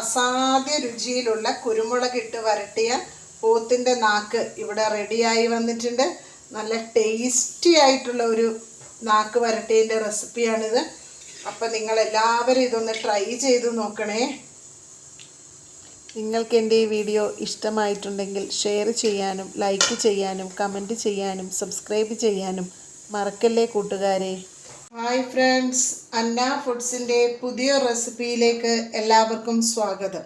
അസാധ്യ രുചിയിലുള്ള കുരുമുളകിട്ട് വരട്ടിയ പോത്തിന്റെ നാക്ക് ഇവിടെ റെഡിയായി വന്നിട്ടുണ്ട്. നല്ല ടേസ്റ്റി ആയിട്ടുള്ള ഒരു നാക്ക് വരട്ടിയതിന്റെ റെസിപ്പിയാണിത് അപ്പം നിങ്ങൾ എല്ലാവരും ഇതൊന്ന് ട്രൈ ചെയ്ത് നോക്കണേ. നിങ്ങൾക്ക് എന്റെ ഈ വീഡിയോ ഇഷ്ടമായിട്ടുണ്ടെങ്കിൽ ഷെയർ ചെയ്യാനും ലൈക്ക് ചെയ്യാനും കമന്റ് ചെയ്യാനും സബ്സ്ക്രൈബ് ചെയ്യാനും മറക്കല്ലേ കൂട്ടുകാരെ? ഹായ് ഫ്രണ്ട്സ് അന്ന ഫുഡ്സിന്റെ പുതിയ റെസിപ്പിയിലേക്ക് എല്ലാവർക്കും സ്വാഗതം.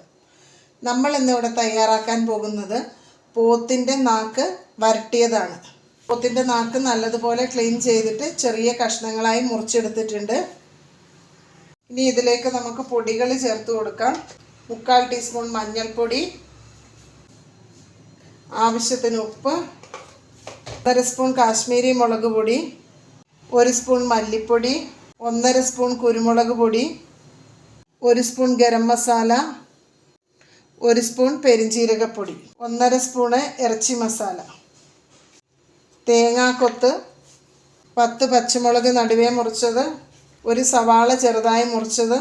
നമ്മൾ ഇന്നിവിടെ തയ്യാറാക്കാൻ പോകുന്നത് പോത്തിന്റെ നാക്ക് വരട്ടിയതാണ്. പോത്തിന്റെ നാക്ക് നല്ലതുപോലെ ക്ലീൻ ചെയ്തിട്ട് ചെറിയ കഷ്ണങ്ങളായി മുറിച്ചെടുത്തിട്ടുണ്ട്. ഇനി ഇതിലേക്ക് നമുക്ക് പൊടികൾ ചേർത്ത് കൊടുക്കാം. മുക്കാൽ ടീസ്പൂൺ മഞ്ഞൾപ്പൊടി ആവശ്യത്തിന് ഉപ്പ് അര സ്പൂൺ കാശ്മീരി മുളക് പൊടി ഒരു സ്പൂൺ മല്ലിപ്പൊടി ഒന്നര സ്പൂൺ കുരുമുളക് പൊടി ഒരു സ്പൂൺ ഗരം മസാല ഒരു സ്പൂൺ പെരിഞ്ചീരകപ്പൊടി ഒന്നര സ്പൂണ് ഇറച്ചി മസാല. തേങ്ങാക്കൊത്ത് പത്ത് പച്ചമുളക് നടുവേ മുറിച്ചത് ഒരു സവാള ചെറുതായി മുറിച്ചത്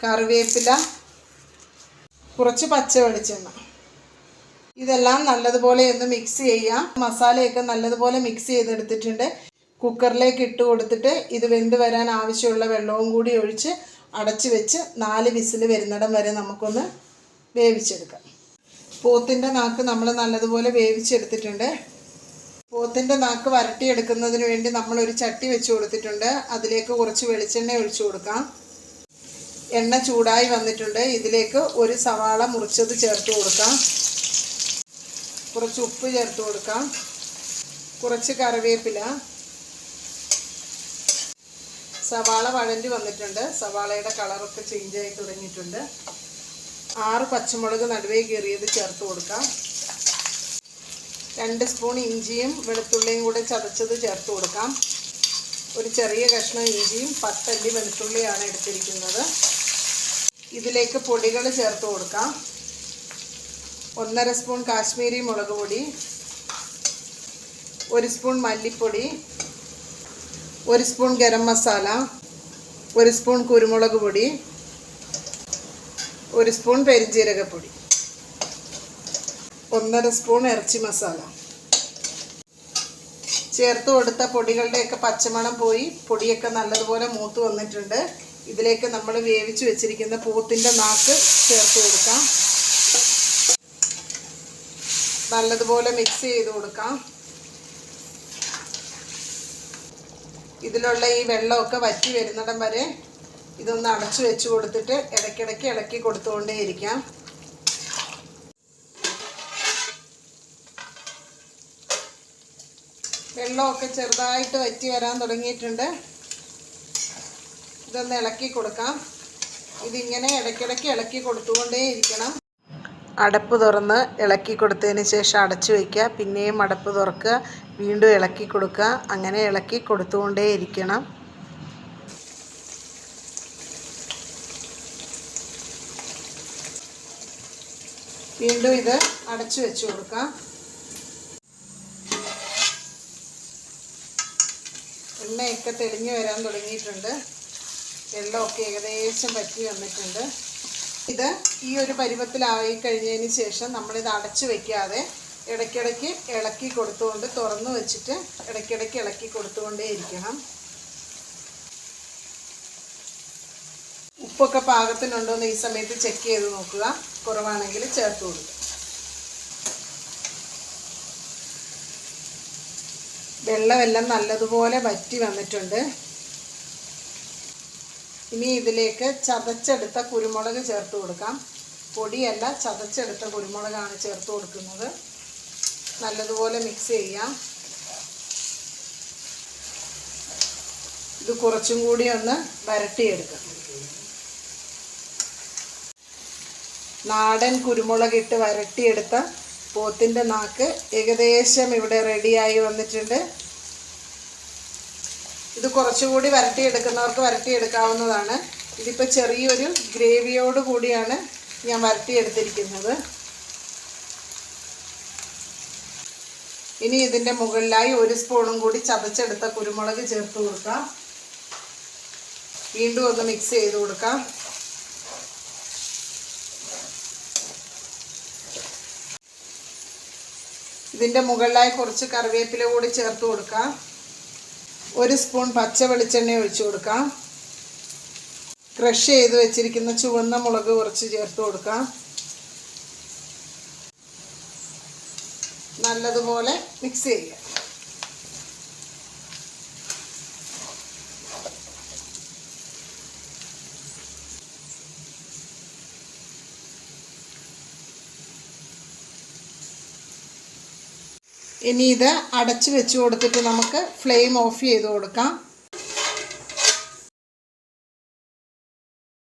കറിവേപ്പില കുറച്ച് പച്ച വെളിച്ചെണ്ണ. ഇതെല്ലാം നല്ലതുപോലെ ഒന്ന് മിക്സ് ചെയ്യാം. മസാലയൊക്കെ നല്ലതുപോലെ മിക്സ് ചെയ്തെടുത്തിട്ടുണ്ട്. കുക്കറിലേക്ക് ഇട്ട് കൊടുത്തിട്ട് ഇത് വെന്ത് വരാൻ ആവശ്യമുള്ള വെള്ളവും കൂടി ഒഴിച്ച് അടച്ച് വെച്ച് നാല് വിസിൽ വരുന്നിടം വരെ നമുക്കൊന്ന് വേവിച്ചെടുക്കാം. പോത്തിന്റെ നാക്ക് നമ്മൾ നല്ലതുപോലെ വേവിച്ചെടുത്തിട്ടുണ്ട്. പോത്തിന്റെ നാക്ക് വരട്ടിയെടുക്കുന്നതിന് വേണ്ടി നമ്മളൊരു ചട്ടി വെച്ച് കൊടുത്തിട്ടുണ്ട്. അതിലേക്ക് കുറച്ച് വെളിച്ചെണ്ണ ഒഴിച്ചു കൊടുക്കാം. എണ്ണ ചൂടായി വന്നിട്ടുണ്ട്. ഇതിലേക്ക് ഒരു സവാള മുറിച്ചത് ചേർത്ത് കൊടുക്കാം. കുറച്ച് ഉപ്പ് ചേർത്ത് കൊടുക്കാം. കുറച്ച് കറിവേപ്പില. സവാള വഴണ്ടി വന്നിട്ടുണ്ട്. സവാളയുടെ കളറൊക്കെ ചേഞ്ച് ആയി തുടങ്ങിയിട്ടുണ്ട്. ആറ് പച്ചമുളക് നടുവേ കീറിയത് ചേർത്ത് കൊടുക്കാം. രണ്ട് സ്പൂൺ ഇഞ്ചിയും വെളുത്തുള്ളിയും കൂടെ ചതച്ചത് ചേർത്ത് കൊടുക്കാം. ഒരു ചെറിയ കഷ്ണം ഇഞ്ചിയും പത്തല്ലി വെളുത്തുള്ളിയാണ് എടുത്തിരിക്കുന്നത്. ഇതിലേക്ക് പൊടികൾ ചേർത്ത് കൊടുക്കാം. ഒന്നര സ്പൂൺ കാശ്മീരി മുളക് പൊടി ഒരു സ്പൂൺ മല്ലിപ്പൊടി ഒരു സ്പൂൺ ഗരം മസാല ഒരു സ്പൂൺ കുരുമുളക് പൊടി ഒരു സ്പൂൺ പെരിഞ്ജീരകപ്പൊടി ഒന്നര സ്പൂൺ ഇറച്ചി മസാല. ചേർത്ത് കൊടുത്ത പൊടികളുടെയൊക്കെ പച്ചമണം പോയി പൊടിയൊക്കെ നല്ലതുപോലെ മൂത്ത് വന്നിട്ടുണ്ട്. ഇതിലേക്ക് നമ്മൾ വേവിച്ച് വെച്ചിരിക്കുന്ന പൂത്തിന്റെ നാക്ക് ചേർത്ത് കൊടുക്കാം. നല്ലതുപോലെ മിക്സ് ചെയ്ത് കൊടുക്കാം. ഇതിലുള്ള ഈ വെള്ളമൊക്കെ വറ്റി വരുന്നിടം വരെ ഇതൊന്ന് അടച്ചു വെച്ച് കൊടുത്തിട്ട് ഇടയ്ക്കിടയ്ക്ക് ഇളക്കി കൊടുത്തുകൊണ്ടേയിരിക്കാം വെള്ളമൊക്കെ ചെറുതായിട്ട് വറ്റി വരാൻ തുടങ്ങിയിട്ടുണ്ട്. ഇതൊന്ന് ഇളക്കി കൊടുക്കാം. ഇതിങ്ങനെ ഇടയ്ക്കിടയ്ക്ക് ഇളക്കി കൊടുത്തുകൊണ്ടേ ഇരിക്കണം. അടപ്പ് തുറന്ന് ഇളക്കി കൊടുത്തതിന് ശേഷം അടച്ചു വയ്ക്കുക പിന്നെയും അടപ്പ് തുറക്കുക. വീണ്ടും ഇളക്കി കൊടുക്കുക. അങ്ങനെ ഇളക്കി കൊടുത്തുകൊണ്ടേ ഇരിക്കണം വീണ്ടും ഇത് അടച്ചു വെച്ച് കൊടുക്കാം എണ്ണയൊക്കെ തെളിഞ്ഞു വരാൻ തുടങ്ങിയിട്ടുണ്ട്. വെള്ളമൊക്കെ ഏകദേശം പറ്റി വന്നിട്ടുണ്ട്. ഇത് ഈ ഒരു പരുവത്തിലായി കഴിഞ്ഞതിന് ശേഷം നമ്മളിത് അടച്ചു വയ്ക്കാതെ ഇടയ്ക്കിടയ്ക്ക് ഇളക്കി കൊടുത്തുകൊണ്ട് തുറന്നു വെച്ചിട്ട് ഇടയ്ക്കിടയ്ക്ക് ഇളക്കി കൊടുത്തുകൊണ്ടേ ഇരിക്കണം. ഉപ്പൊക്കെ പാകത്തിനുണ്ടോ എന്ന് ഈ സമയത്ത് ചെക്ക് ചെയ്ത് നോക്കുക. കുറവാണെങ്കിൽ ചേർത്ത് കൊടുക്കുക. വെള്ളമെല്ലാം നല്ലതുപോലെ വറ്റി വന്നിട്ടുണ്ട്. ഇനി ഇതിലേക്ക് ചതച്ചെടുത്ത കുരുമുളക് ചേർത്ത് കൊടുക്കാം. പൊടിയല്ല ചതച്ചെടുത്ത കുരുമുളകാണ് ചേർത്ത് കൊടുക്കുന്നത്. നല്ലതുപോലെ മിക്സ് ചെയ്യാം. ഇത് കുറച്ചും കൂടി ഒന്ന് വരട്ടിയെടുക്കാം. നാടൻ കുരുമുളകിട്ട് വരട്ടിയെടുത്ത പോത്തിന്റെ നാക്ക് ഏകദേശം ഇവിടെ റെഡിയായി വന്നിട്ടുണ്ട്. കുറച്ചുകൂടി വരട്ടി എടുക്കുന്നവർക്ക് വരട്ടി എടുക്കാവുന്നതാണ്. ഇതിപ്പോൾ ചെറിയൊരു ഗ്രേവിയോട് കൂടിയാണ് ഞാൻ വരട്ടിയെടുത്തിരിക്കുന്നത് ഇനി ഇതിന്റെ മുകളിലായി ഒരു സ്പൂണും കൂടി ചതച്ചെടുത്ത കുരുമുളക് ചേർത്ത് കൊടുക്കാം. വീണ്ടും ഒന്ന് മിക്സ് ചെയ്ത് കൊടുക്കാം. ഇതിന്റെ മുകളിലായി കുറച്ച് കറിവേപ്പില കൂടി ചേർത്ത് കൊടുക്കാം. ഒരു സ്പൂൺ പച്ച വെളിച്ചെണ്ണ ഒഴിച്ചു കൊടുക്കാം. ക്രഷ് ചെയ്ത് വെച്ചിരിക്കുന്ന ചുവന്ന മുളക് കുറച്ച് ചേർത്ത് കൊടുക്കാം. നല്ലതുപോലെ മിക്സ് ചെയ്യുക. ഇനി ഇത് അടച്ച് വെച്ച് കൊടുത്തിട്ട് നമുക്ക് ഫ്ലെയിം ഓഫ് ചെയ്ത് കൊടുക്കാം.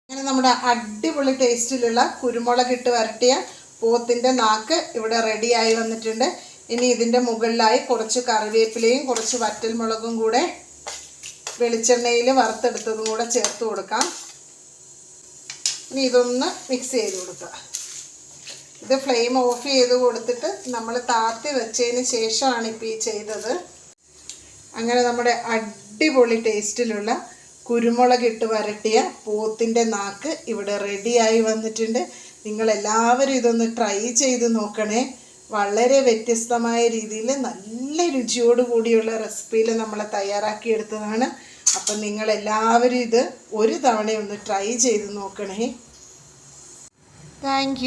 അങ്ങനെ നമ്മുടെ അടിപൊളി ടേസ്റ്റിലുള്ള കുരുമുളക് ഇട്ട് വരട്ടിയ പോത്തിന്റെ നാക്ക് ഇവിടെ റെഡിയായി വന്നിട്ടുണ്ട്. ഇനി ഇതിന്റെ മുകളിലായി കുറച്ച് കറിവേപ്പിലയും കുറച്ച് വറ്റൽമുളകും കൂടെ വെളിച്ചെണ്ണയിൽ വറുത്തെടുത്തതും കൂടെ ചേർത്ത് കൊടുക്കാം. ഇനി ഇതൊന്ന് മിക്സ് ചെയ്ത് കൊടുക്കുക. ഇത് ഫ്ലെയിം ഓഫ് ചെയ്ത് കൊടുത്തിട്ട് നമ്മൾ താത്തി വെച്ചതിന് ശേഷമാണ് ഇപ്പോൾ ഈ ചെയ്തത്. അങ്ങനെ നമ്മുടെ അടിപൊളി ടേസ്റ്റിലുള്ള കുരുമുളക് ഇട്ട് വരട്ടിയ പോത്തിന്റെ നാക്ക് ഇവിടെ റെഡിയായി വന്നിട്ടുണ്ട്. നിങ്ങളെല്ലാവരും ഇതൊന്ന് ട്രൈ ചെയ്ത് നോക്കണേ. വളരെ വ്യത്യസ്തമായ രീതിയിൽ നല്ല രുചിയോട് കൂടിയുള്ള റെസിപ്പിയിൽ നമ്മൾ തയ്യാറാക്കിയെടുത്തതാണ് അപ്പം നിങ്ങളെല്ലാവരും ഇത് ഒരു തവണ ഒന്ന് ട്രൈ ചെയ്ത് നോക്കണേ. താങ്ക്